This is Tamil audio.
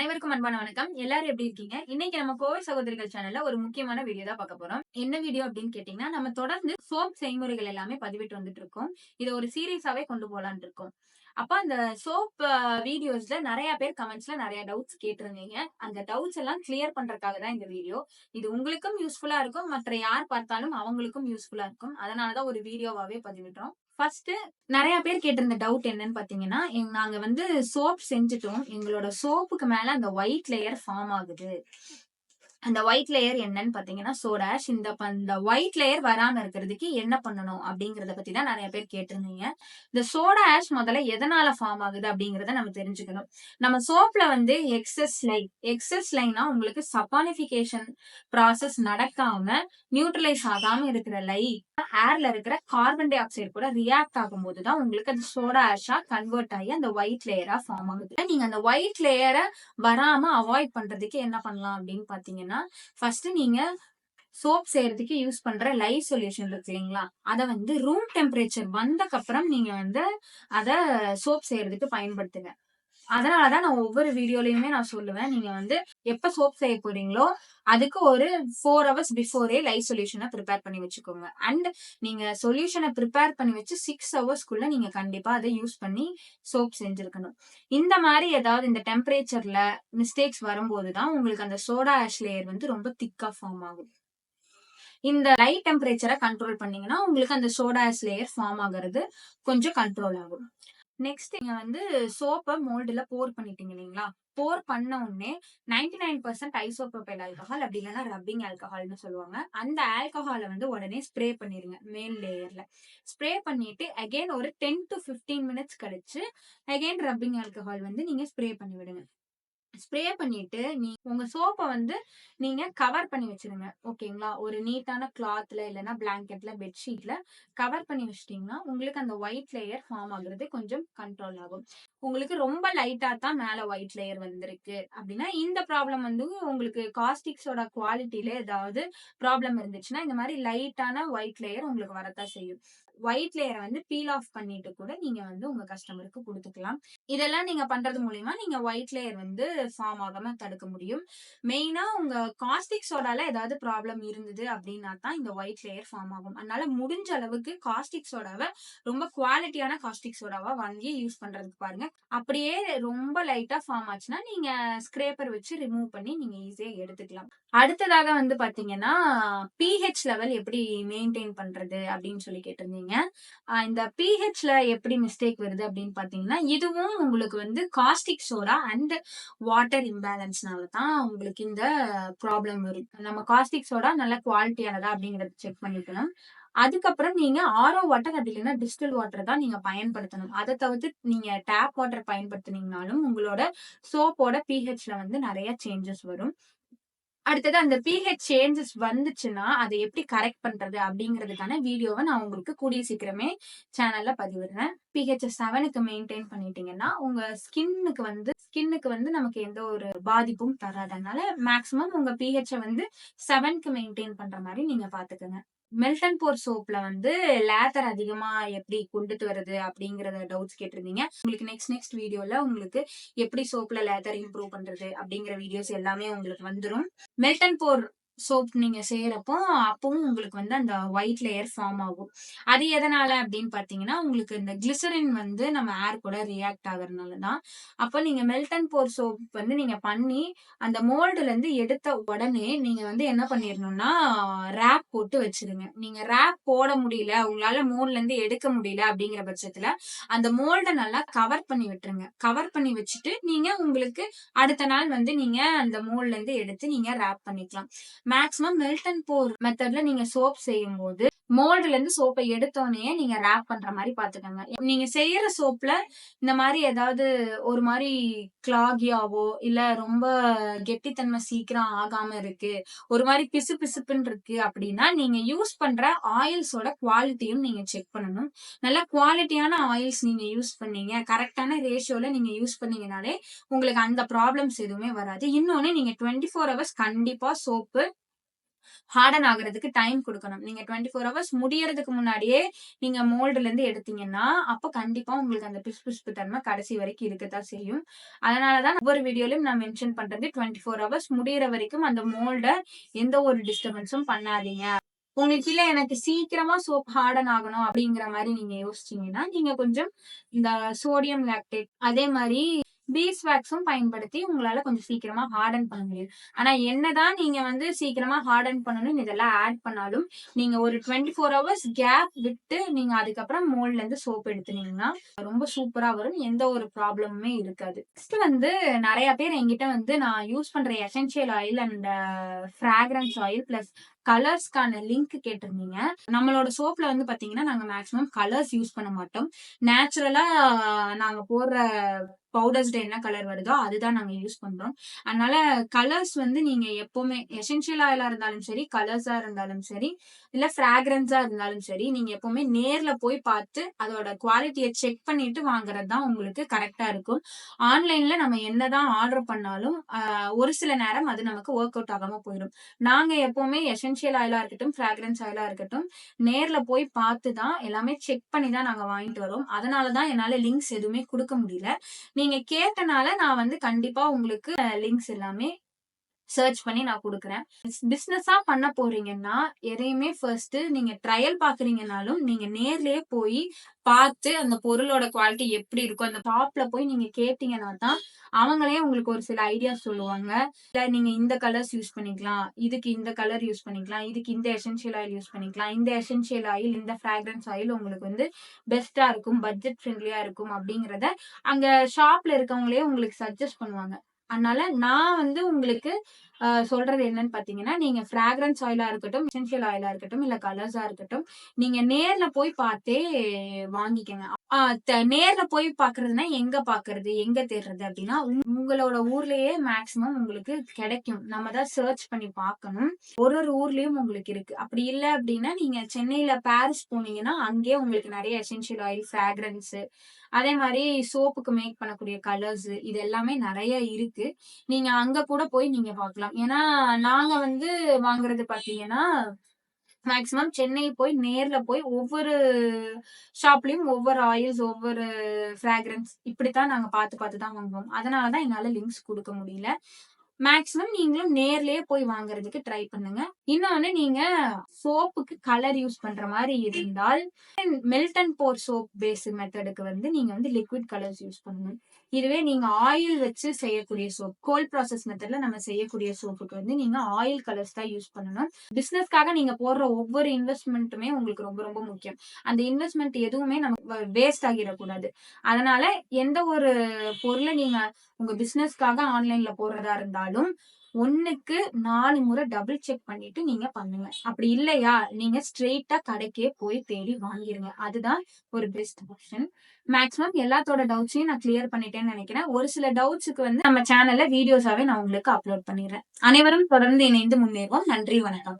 அனைவருக்கும் அன்பான வணக்கம். எல்லாரும் எப்படி இருக்கீங்க? இன்னைக்கு நம்ம கோவை சகோதரிகள் சேனல்ல ஒரு முக்கியமான வீடியோ தான் பார்க்க போறோம். என்ன வீடியோ அப்படின்னு கேட்டீங்கன்னா நம்ம தொடர்ந்து சோப் செய்முறைகள் எல்லாமே பதிவிட்டு வந்துட்டு இருக்கோம். இதை ஒரு சீரியஸாவே கொண்டு போலான் இருக்கோம். அப்ப அந்த சோப் வீடியோஸ்ல நிறைய பேர் கமெண்ட்ஸ்ல நிறைய டவுட்ஸ் கேட்டிருந்தீங்க. அந்த டவுட்ஸ் எல்லாம் கிளியர் பண்றதுக்காக தான் இந்த வீடியோ இது உங்களுக்கும் யூஸ்ஃபுல்லா இருக்கும். மற்ற யார் பார்த்தாலும் அவங்களுக்கும் யூஸ்ஃபுல்லா இருக்கும். அதனாலதான் ஒரு வீடியோவாவே பதிவிடுறோம். ஃபர்ஸ்ட் நிறைய பேர் கேட்டிருந்த டவுட் என்னன்னு பாத்தீங்கன்னா நாங்க வந்து சோப் செஞ்சுட்டோம். எங்களோட சோப்புக்கு மேல அந்த ஒயிட் லேயர் ஃபார்ம் ஆகுது. அந்த ஒயிட் லேயர் என்னன்னு பாத்தீங்கன்னா சோடாஷ் இந்த ப- இந்த ஒயிட் லேயர் வராம இருக்கிறதுக்கு என்ன பண்ணணும் அப்படிங்கறத பத்தி தான் நிறைய பேர் கேட்டிருந்தீங்க. இந்த சோடா ஆஷ் முதல்ல எதனால ஃபார்ம் ஆகுது அப்படிங்கறத நம்ம தெரிஞ்சுக்கணும். நம்ம சோப்ல வந்து எக்ஸஸ் லைன் எக்ஸஸ் லைனா உங்களுக்கு சப்பானிபிகேஷன் ப்ராசஸ் நடக்காம நியூட்ரலைஸ் ஆகாம இருக்கிற லை ஏர்ல இருக்கிற கார்பன் டை ஆக்சைடு கூட ரியாக்ட் ஆகும்போது தான் உங்களுக்கு அது சோடா ஆஷா கன்வெர்ட் ஆகி அந்த ஒயிட் லேயரா ஃபார்ம் ஆகுது. நீங்க அந்த ஒயிட் லேயரை வராம அவாய்ட் பண்றதுக்கு என்ன பண்ணலாம் அப்படின்னு பாத்தீங்கன்னா ஃபர்ஸ்ட் நீங்க சோப் செய்யறதுக்கு யூஸ் பண்ற லைவ் சொல்யூஷன் இருக்கு இல்லைங்களா? அத வந்து ரூம் டெம்பரேச்சர் வந்தக்கு அப்புறம் நீங்க வந்து அத சோப் செய்யறதுக்கு பயன்படுத்துங்க. அதனாலதான் நான் ஒவ்வொரு வீடியோலயுமே நான் சொல்லுவேன். நீங்க வந்து எப்ப சோப் செய்ய போறீங்களோ அதுக்கு ஒரு ஃபோர் ஹவர்ஸ் பிஃபோரே லைவ் சொல்யூஷனை ப்ரிப்பேர் பண்ணி வச்சுக்கோங்க. அண்ட் நீங்க சொல்யூஷனை ப்ரிப்பேர் பண்ணி வச்சு சிக்ஸ் ஹவர்ஸ்க்குள்ள நீங்க கண்டிப்பா அதை யூஸ் பண்ணி சோப் செஞ்சிருக்கணும். இந்த மாதிரி ஏதாவது இந்த டெம்பரேச்சர்ல மிஸ்டேக்ஸ் வரும்போது தான் உங்களுக்கு அந்த சோடா ஆஷ் லேயர் வந்து ரொம்ப திக்கா ஃபார்ம் ஆகும். இந்த லைட் டெம்பரேச்சரை கண்ட்ரோல் பண்ணீங்கன்னா உங்களுக்கு அந்த சோடா ஆஷ் லேயர் ஃபார்ம் ஆகுறது கொஞ்சம் கண்ட்ரோல் ஆகும். நெக்ஸ்ட் நீங்க வந்து சோப்பை மோல்டுல போர் பண்ணிட்டீங்க இல்லைங்களா? போர் பண்ண உடனே ninety nine percent isopropyl alcohol அப்படி இல்லைன்னா ரப்பிங் ஆல்கஹால்னு சொல்லுவாங்க. அந்த ஆல்கஹாலை வந்து உடனே ஸ்ப்ரே பண்ணிருங்க மேல் லேயர்ல ஸ்ப்ரே பண்ணிட்டு அகைன் ஒரு டென் டு 15 மினிட்ஸ் கழிச்சு அகைன் ரப்பிங் ஆல்கஹால் வந்து நீங்க ஸ்ப்ரே பண்ணி விடுங்க. ஸ்ப்ரே பண்ணிட்டு நீ உங்க சோப்பை வந்து நீங்க கவர் பண்ணி வச்சிருங்க. ஓகேங்களா? ஒரு நீட்டான கிளாத்ல இல்லைன்னா பிளாங்கெட்ல பெட்ஷீட்ல கவர் பண்ணி வச்சிட்டீங்கன்னா உங்களுக்கு அந்த ஒயிட் லேயர் ஃபார்ம் ஆகுறது கொஞ்சம் கண்ட்ரோல் ஆகும். உங்களுக்கு ரொம்ப லைட்டா தான் மேல ஒயிட் லேயர் வந்திருக்கு. அப்படின்னா இந்த ப்ராப்ளம் வந்து உங்களுக்கு காஸ்டிக்ஸோட குவாலிட்டியில ஏதாவது ப்ராப்ளம் இருந்துச்சுன்னா இந்த மாதிரி லைட்டான ஒயிட் லேயர் உங்களுக்கு வரத்தான் செய்யும். ஒயிட் லேயரை வந்து பீல் ஆஃப் பண்ணிட்டு கூட நீங்க வந்து உங்க கஸ்டமருக்கு கொடுத்துக்கலாம். இதெல்லாம் நீங்க பண்றது மூலியமா நீங்க ஒயிட் லேயர் வந்து ஃபார்ம் ஆகாம தடுக்க முடியும். மெயினா உங்க காஸ்டிக் சோடால ஏதாவது ப்ராப்ளம் இருந்தது அப்படின்னா தான் இந்த ஒயிட் லேயர் ஃபார்ம் ஆகும். அதனால முடிஞ்ச அளவுக்கு காஸ்டிக் சோடாவை ரொம்ப குவாலிட்டியான காஸ்டிக் சோடாவா வாங்கி யூஸ் பண்றதுக்கு பாருங்க. அப்படியே ரொம்ப லைட்டா ஃபார்ம் ஆச்சுன்னா நீங்க ஸ்க்ரேப்பர் வச்சு ரிமூவ் பண்ணி நீங்க ஈஸியா எடுத்துக்கலாம். அடுத்ததாக வந்து பாத்தீங்கன்னா பிஹெச் லெவல் எப்படி மெயின்டைன் பண்றது அப்படின்னு சொல்லி கேட்டிருந்தீங்க. ஆஹ் இந்த பிஹெச்ல எப்படி மிஸ்டேக் வருது அப்படின்னு பாத்தீங்கன்னா இதுவும் உங்களுக்கு வந்து காஸ்டிக் சோடா அண்ட் வாட்டர் இம்பேலன்ஸ்னால தான் உங்களுக்கு இந்த ப்ராப்ளம் வரும். நம்ம காஸ்டிக் சோடா நல்ல குவாலிட்டியானதா அப்படிங்கறத செக் பண்ணிக்கணும். அதுக்கப்புறம் நீங்க ஆரோ வாட்டர் அப்படி இல்லைன்னா டிஸ்டில் வாட்டர் தான் நீங்க பயன்படுத்தணும். அதை தவிர்த்து நீங்க டேப் வாட்டர் பயன்படுத்தினீங்கனாலும் உங்களோட சோப்போட பிஹெச்ல வந்து நிறைய சேஞ்சஸ் வரும். அடுத்தது அந்த பிஹெச் சேஞ்சஸ் வந்துச்சுன்னா அதை எப்படி கரெக்ட் பண்றது அப்படிங்கிறதுக்கான வீடியோவை நான் உங்களுக்கு கூடிய சீக்கிரமே சேனல்ல பதிவிடுறேன். பிஹெச் செவனுக்கு மெயின்டைன் பண்ணிட்டீங்கன்னா உங்க ஸ்கின்னுக்கு வந்து ஸ்கின்னுக்கு வந்து நமக்கு எந்த ஒரு பாதிப்பும் தராதனால மேக்சிமம் மேக்ஸிமம் உங்க பிஹெச் வந்து செவனுக்கு மெயின்டைன் பண்ற மாதிரி நீங்க பாத்துக்கோங்க. மெல்டன் போர் சோப்ல வந்து லேத்தர் அதிகமா எப்படி கொண்டுட்டு வருது அப்படிங்கறத டவுட்ஸ் கேட்டிருந்தீங்க. உங்களுக்கு நெக்ஸ்ட் நெக்ஸ்ட் வீடியோல உங்களுக்கு எப்படி சோப்ல லேத்தர் இம்ப்ரூவ் பண்றது அப்படிங்கிற வீடியோஸ் எல்லாமே உங்களுக்கு வந்துரும். மெல்டன் போர் சோப் நீங்க செய்யறப்போ அப்பவும் உங்களுக்கு வந்து அந்த ஒயிட் லேயர் ஃபார்ம் ஆகும். அது எதனால அப்படின்னு பாத்தீங்கன்னா உங்களுக்கு இந்த கிளிசரின் வந்து நம்ம ஏர் கூட ரியாக்ட் ஆகுறதுனால தான் அப்போ நீங்க மெல்டன் போர் சோப் வந்து நீங்க பண்ணி அந்த மோல்டுல இருந்து எடுத்த உடனே நீங்க வந்து என்ன பண்ணிடணும்னா ரேப் போட்டு வச்சிருங்க. நீங்க ரேப் போட முடியல உங்களால மோல்ட்ல இருந்து எடுக்க முடியல அப்படிங்கிற பட்சத்துல அந்த மோல்டை நல்லா கவர் பண்ணி விட்டுருங்க. கவர் பண்ணி வச்சுட்டு நீங்க உங்களுக்கு அடுத்த நாள் வந்து நீங்க அந்த மோல்ட்ல இருந்து எடுத்து நீங்க ரேப் பண்ணிக்கலாம். மேக்ஸிமம் மில்டன் போர் மெத்தட்ல நீங்க சோப் செய்யும் போது மோல்டுல இருந்து சோப்பை எடுத்தோடனே நீங்க ரேப் பண்ற மாதிரி பாத்துக்கோங்க. நீங்க செய்யற சோப்ல இந்த மாதிரி ஏதாவது ஒரு மாதிரி கிளாகியாவோ இல்ல ரொம்ப கெட்டித்தன்மை சீக்கிரம் ஆகாம இருக்கு ஒரு மாதிரி பிசு பிசுப்புன்னு இருக்கு அப்படின்னா நீங்க யூஸ் பண்ற ஆயில்ஸோட குவாலிட்டியும் நீங்க செக் பண்ணணும். நல்ல குவாலிட்டியான ஆயில்ஸ் நீங்க யூஸ் பண்ணீங்க கரெக்டான ரேஷியோல நீங்க யூஸ் பண்ணீங்கனாலே உங்களுக்கு அந்த ப்ராப்ளம்ஸ் எதுவுமே வராது. இன்னொன்னு நீங்க டுவெண்ட்டி ஃபோர் ஹவர்ஸ் கண்டிப்பா சோப்பு ஹார்டன் ஆகுறதுக்கு டைம் கொடுக்கணும் நீங்க 24 ஹவர்ஸ் முடியறதுக்கு முன்னாடியே நீங்க மோல்டுல இருந்து எடுத்தீங்கன்னா, அப்ப கண்டிப்பா உங்களுக்கு அந்த பிசுபிசுப்பு தன்மை கடைசி வரைக்கும் இருக்கத்தான் செய்யும். அதனால தான் ஒவ்வொரு வீடியோலயும் நான் மென்ஷன் பண்றது 24 ஹவர்ஸ் முடியற வரைக்கும் அந்த மோல்ட எந்த ஒரு டிஸ்டர்பன்ஸும் பண்ணாதீங்க. உங்களுக்கு இல்ல எனக்கு சீக்கிரமா சோப் ஹார்டன் ஆகணும் அப்படிங்கிற மாதிரி நீங்க யோசிச்சீங்கன்னா, நீங்க கொஞ்சம் இந்த சோடியம் லாக்டேட் அதே மாதிரி பீஸ் வேக்ஸும் பயன்படுத்தி உங்களால கொஞ்சம் சீக்கிரமா ஹார்டன் பண்ண முடியும். ஆனா என்னதான் நீங்க வந்து சீக்கிரமா ஹார்டன் பண்ணணும் இதெல்லாம் ஆட் பண்ணாலும், நீங்க ஒரு 24 ஹவர்ஸ் கேப் விட்டு நீங்க அதுக்கப்புறம் மோல்ட்ல இருந்து சோப் எடுத்துனீங்கன்னா, ரொம்ப சூப்பரா வரும். எந்த ஒரு ப்ராப்ளமுமே இருக்காது. நெக்ஸ்ட் வந்து நிறைய பேர் என்கிட்ட வந்து நான் யூஸ் பண்ற essential oil and fragrance oil plus கலர்ஸ்க்கான link கேட்டிருந்தீங்க. நம்மளோட சோப்ல வந்து பாத்தீங்கன்னா, நாங்க மேக்ஸிமம் கலர்ஸ் யூஸ் பண்ண மாட்டோம். நேச்சுரலா நாங்க போடுற பவுடர்ஸ்ல என்ன கலர் வருதோ அதுதான் நாங்க யூஸ் பண்றோம். அதனால கலர்ஸ் வந்து நீங்க எப்பவுமே எசென்சியல் ஆயிலா இருந்தாலும் சரி, கலர்ஸா இருந்தாலும் சரி, இல்ல ஃப்ராக்ரன்ஸா இருந்தாலும் சரி, நீங்க எப்பவுமே நேர்ல போய் பார்த்து அதோட குவாலிட்டியை செக் பண்ணிட்டு வாங்குறது தான் உங்களுக்கு கரெக்டா இருக்கும். ஆன்லைன்ல நம்ம என்னதான் ஆர்டர் பண்ணாலும், ஒரு சில நேரம் அது நமக்கு ஒர்க் அவுட் ஆகாம போயிடும் நாங்க எப்பவுமே எசென்ஷியல் ஆயிலா இருக்கட்டும், ஃப்ராக்ரன்ஸ் ஆயிலா இருக்கட்டும், நேர்ல போய் பார்த்து தான் எல்லாமே செக் பண்ணி தான் நாங்க வாங்கிட்டு வரோம். அதனால தான் என்னால லிங்க்ஸ் எதுவுமே கொடுக்க முடியல. நீங்க கேட்டனால நான் வந்து கண்டிப்பா உங்களுக்கு லிங்க்ஸ் எல்லாமே சர்ச் பண்ணி நான் கொடுக்குறேன் பிஸ்னஸா பண்ண போறீங்கன்னா, எதையுமே ஃபர்ஸ்ட் நீங்க ட்ரையல் பாக்குறீங்கனாலும் நீங்க நேர்லயே போய் பார்த்து அந்த பொருளோட குவாலிட்டி எப்படி இருக்கும், அந்த ஷாப்ல போய் நீங்க கேட்டீங்கன்னா தான், அவங்களே உங்களுக்கு ஒரு சில ஐடியாஸ் சொல்லுவாங்க. இல்ல நீங்க இந்த கலர்ஸ் யூஸ் பண்ணிக்கலாம். இதுக்கு இந்த கலர் யூஸ் பண்ணிக்கலாம். இதுக்கு இந்த எசென்ஷியல் ஆயில் யூஸ் பண்ணிக்கலாம். இந்த எசென்ஷியல் ஆயில், இந்த ஃப்ராக்ரன்ஸ் ஆயில் உங்களுக்கு வந்து பெஸ்டா இருக்கும். பட்ஜெட் ஃப்ரெண்ட்லியா இருக்கும் அப்படிங்கிறத அங்க ஷாப்ல இருக்கவங்களே உங்களுக்கு சஜஸ்ட் பண்ணுவாங்க. அதனால நான் வந்து உங்களுக்கு சொல்றது என்னன்னு பார்த்தீங்கன்னா, நீங்க ஃப்ராக்ரன்ஸ் ஆயிலா இருக்கட்டும், எசென்ஷியல் ஆயிலா இருக்கட்டும், இல்ல கலர்ஸா இருக்கட்டும், நீங்க நேர்ல போய் பார்த்தே வாங்கிக்கங்க. நேர்ல போய் பாக்குறதுனா எங்க பாக்குறது எங்க தேடுறது? அப்படின்னா, உங்களோட ஊர்லயே மேக்ஸிமம் உங்களுக்கு கிடைக்கும். நம்ம தான் சர்ச் பண்ணி பார்க்கணும். ஒரு ஒரு ஊர்லயும் உங்களுக்கு இருக்கு. அப்படி இல்ல அப்படின்னா, நீங்க சென்னையில பாரிஸ் போனீங்கன்னா, அங்கேயே உங்களுக்கு நிறைய எசென்ஷியல் ஆயில், ஃப்ராக்ரன்ஸ் அதே மாதிரி சோப்புக்கு மேக் பண்ணக்கூடிய கலர்ஸ் இது எல்லாமே நிறைய இருக்கு. நீங்க அங்க கூட போய் நீங்க பார்க்கலாம். ஏன்னா, நாங்க வந்து வாங்குறது பார்த்தீங்கன்னா, மேக்சிமம் சென்னை போய் நேர்ல போய் ஒவ்வொரு ஷாப்லயும் ஒவ்வொரு ஆயில்ஸ், ஒவ்வொரு ஃப்ராக்ரன்ஸ் இப்படித்தான் நாங்க பார்த்து பார்த்து தான் வாங்குவோம். அதனாலதான் தான் லிங்க்ஸ் கொடுக்க முடியல. மேக்ஸிமம் நீங்களும் நேர்லயே போய் வாங்குறதுக்கு ட்ரை பண்ணுங்க. இன்னொன்னு நீங்க சோப்புக்கு கலர் யூஸ் பண்ற மாதிரி இருந்தால், melt and pour soap base மெத்தடுக்கு வந்து நீங்க வந்து லிக்விட் கலர்ஸ் யூஸ் பண்ணணும். இதுவே நீங்க ஆயில் வச்சு செய்யக்கூடிய சோப், கோல்ட் ப்ராசஸ் மெத்தட்ல நம்ம செய்யக்கூடிய சோப்புக்கு வந்து நீங்க ஆயில் கலர்ஸ் தான் யூஸ் பண்ணணும். பிசினஸ்க்காக நீங்க போடுற ஒவ்வொரு இன்வெஸ்ட்மெண்ட்டுமே உங்களுக்கு ரொம்ப ரொம்ப முக்கியம். அந்த இன்வெஸ்ட்மெண்ட் எதுவுமே நமக்கு வேஸ்ட் ஆகிடக்கூடாது. அதனால எந்த ஒரு பொருள நீங்க உங்க பிசினஸ்க்காக ஆன்லைன்ல போடுறதா இருந்தாலும், 1க்கு 4 முறை டபுள் செக் பண்ணிட்டு நீங்க பண்ணுங்க. அப்படி இல்லையா, நீங்க ஸ்ட்ரெயிட்டா கடைக்கே போய் தேடி வாங்கிருங்க. அதுதான் ஒரு பெஸ்ட் ஆப்ஷன். மேக்ஸிமம் எல்லாத்தோட டவுட்ஸையும் நான் கிளியர் பண்ணிட்டேன்னு நினைக்கிறேன் ஒரு சில டவுட்ஸுக்கு வந்து நம்ம சேனல்ல வீடியோஸாவே நான் உங்களுக்கு அப்லோட் பண்ணிடுறேன். அனைவரும் தொடர்ந்து இணைந்து முன்னேறுவோம். நன்றி, வணக்கம்.